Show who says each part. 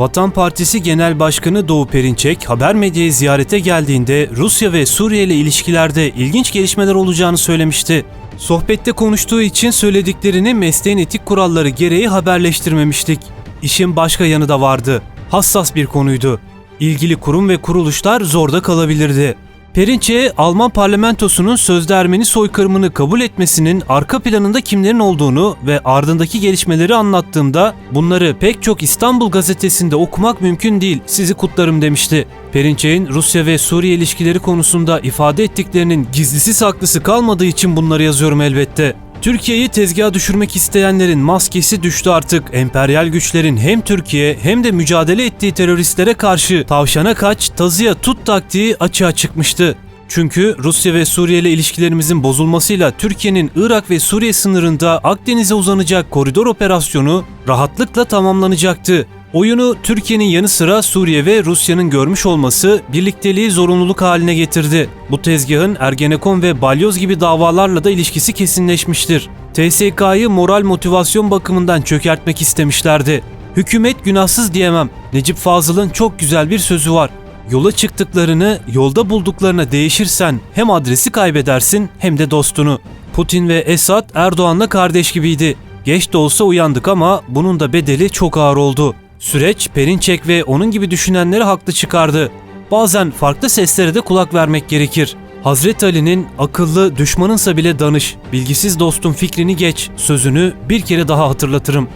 Speaker 1: Vatan Partisi Genel Başkanı Doğu Perinçek haber medyayı ziyarete geldiğinde Rusya ve Suriye ile ilişkilerde ilginç gelişmeler olacağını söylemişti. Sohbette konuştuğu için söylediklerini mesleğin etik kuralları gereği haberleştirmemiştik. İşin başka yanı da vardı. Hassas bir konuydu. İlgili kurum ve kuruluşlar zorda kalabilirdi. Perinçek'e Alman parlamentosunun sözde Ermeni soykırımını kabul etmesinin arka planında kimlerin olduğunu ve ardındaki gelişmeleri anlattığımda bunları pek çok İstanbul gazetesinde okumak mümkün değil sizi kutlarım demişti. Perinçek'in Rusya ve Suriye ilişkileri konusunda ifade ettiklerinin gizlisi saklısı kalmadığı için bunları yazıyorum elbette. Türkiye'yi tezgaha düşürmek isteyenlerin maskesi düştü artık. Emperyal güçlerin hem Türkiye hem de mücadele ettiği teröristlere karşı tavşana kaç, tazıya tut taktiği açığa çıkmıştı. Çünkü Rusya ve Suriye ile ilişkilerimizin bozulmasıyla Türkiye'nin Irak ve Suriye sınırında Akdeniz'e uzanacak koridor operasyonu rahatlıkla tamamlanacaktı. Oyunu Türkiye'nin yanı sıra Suriye ve Rusya'nın görmüş olması birlikteliği zorunluluk haline getirdi. Bu tezgahın Ergenekon ve Balyoz gibi davalarla da ilişkisi kesinleşmiştir. TSK'yı moral motivasyon bakımından çökertmek istemişlerdi. Hükümet günahsız diyemem. Necip Fazıl'ın çok güzel bir sözü var. Yola çıktıklarını yolda bulduklarına değişirsen hem adresi kaybedersin hem de dostunu. Putin ve Esad Erdoğan'la kardeş gibiydi. Geç de olsa uyandık ama bunun da bedeli çok ağır oldu. Süreç Perinçek ve onun gibi düşünenleri haklı çıkardı. Bazen farklı seslere de kulak vermek gerekir. Hazreti Ali'nin akıllı düşmanınsa bile danış, bilgisiz dostun fikrini geç sözünü bir kere daha hatırlatırım.